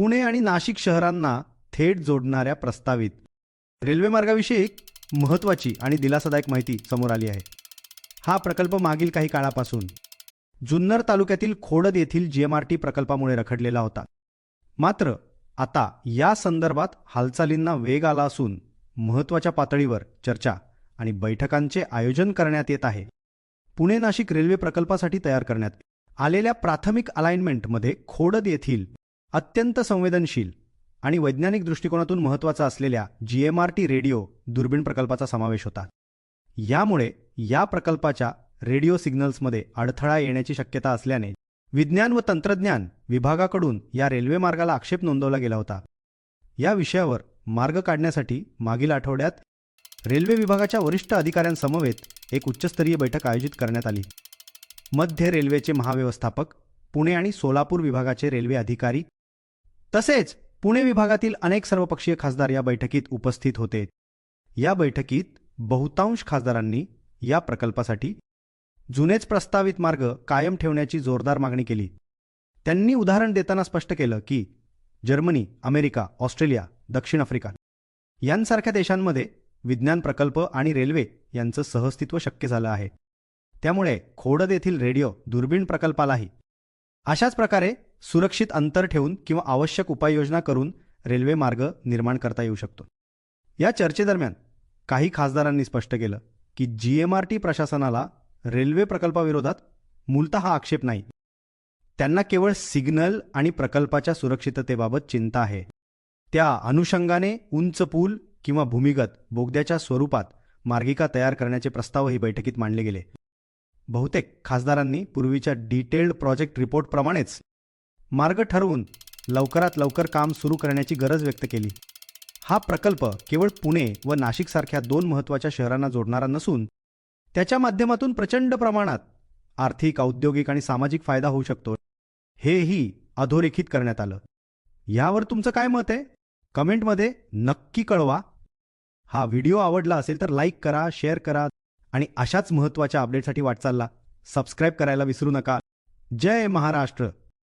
पुणे आणि नाशिक शहरांना थेट जोडणाऱ्या प्रस्तावित रेल्वे मार्गाविषयी एक महत्त्वाची आणि दिलासादायक माहिती समोर आली आहे. हा प्रकल्प मागील काही काळापासून जुन्नर तालुक्यातील खोडद येथील जीएमआरटी प्रकल्पामुळे रखडलेला होता. मात्र आता या संदर्भात हालचालींना वेग आला असून महत्त्वाच्या पातळीवर चर्चा आणि बैठकांचे आयोजन करण्यात येत आहे. पुणे नाशिक रेल्वे प्रकल्पासाठी तयार करण्यात आलेल्या प्राथमिक अलाइनमेंटमध्ये खोडद येथील अत्यंत संवेदनशील आणि वैज्ञानिक दृष्टिकोनातून महत्त्वाचा असलेल्या जीएमआरटी रेडिओ दुर्बीण प्रकल्पाचा समावेश होता. यामुळे या प्रकल्पाच्या रेडिओ सिग्नल्समध्ये अडथळा येण्याची शक्यता असल्याने विज्ञान व तंत्रज्ञान विभागाकडून या रेल्वे मार्गाला आक्षेप नोंदवला गेला होता. या विषयावर मार्ग काढण्यासाठी मागील आठवड्यात रेल्वे विभागाच्या वरिष्ठ अधिकाऱ्यांसमवेत एक उच्चस्तरीय बैठक आयोजित करण्यात आली. मध्य रेल्वेचे महाव्यवस्थापक पुणे आणि सोलापूर विभागाचे रेल्वे अधिकारी तसेच पुणे विभागातील अनेक सर्वपक्षीय खासदार या बैठकीत उपस्थित होते. या बैठकीत बहुतांश खासदारांनी या प्रकल्पासाठी जुनेच प्रस्तावित मार्ग कायम ठेवण्याची जोरदार मागणी केली. त्यांनी उदाहरण देताना स्पष्ट केलं की जर्मनी अमेरिका ऑस्ट्रेलिया दक्षिण आफ्रिका यांसारख्या देशांमध्ये विज्ञान प्रकल्प आणि रेल्वे यांचं सहस्तित्व शक्य झालं आहे. त्यामुळे खोडद येथील रेडिओ दुर्बीण प्रकल्पालाही. अशाच प्रकारे सुरक्षित अंतर ठेवून किंवा आवश्यक उपाययोजना करून रेल्वे मार्ग निर्माण करता येऊ शकतो. या चर्चेदरम्यान काही खासदारांनी स्पष्ट केलं की जीएमआरटी प्रशासनाला रेल्वे प्रकल्पाविरोधात मूलतः आक्षेप नाही. त्यांना केवळ सिग्नल आणि प्रकल्पाच्या सुरक्षिततेबाबत चिंता आहे. त्या अनुषंगाने उंच पूल किंवा भूमिगत बोगद्याच्या स्वरूपात मार्गिका तयार करण्याचे प्रस्तावही बैठकीत मांडले गेले. बहुतेक खासदारांनी पूर्वीच्या डिटेल्ड प्रोजेक्ट रिपोर्टप्रमाणेच मार्ग ठरवून लवकरात लवकर काम सुरू करण्याची गरज व्यक्त केली. हा प्रकल्प केवळ पुणे व नाशिकसारख्या दोन महत्त्वाच्या शहरांना जोडणारा नसून त्याच्या माध्यमातून प्रचंड प्रमाणात आर्थिक औद्योगिक आणि सामाजिक फायदा होऊ शकतो. हेही अधोरेखित करण्यात आलं. यावर तुमचं काय मत आहे? कमेंटमध्ये नक्की कळवा. हा व्हिडिओ आवडला असेल तर लाईक करा शेअर करा आणि अशाच महत्त्वाच्या अपडेटसाठी वाटचालला. सबस्क्राईब करायला विसरू नका. जय महाराष्ट्र.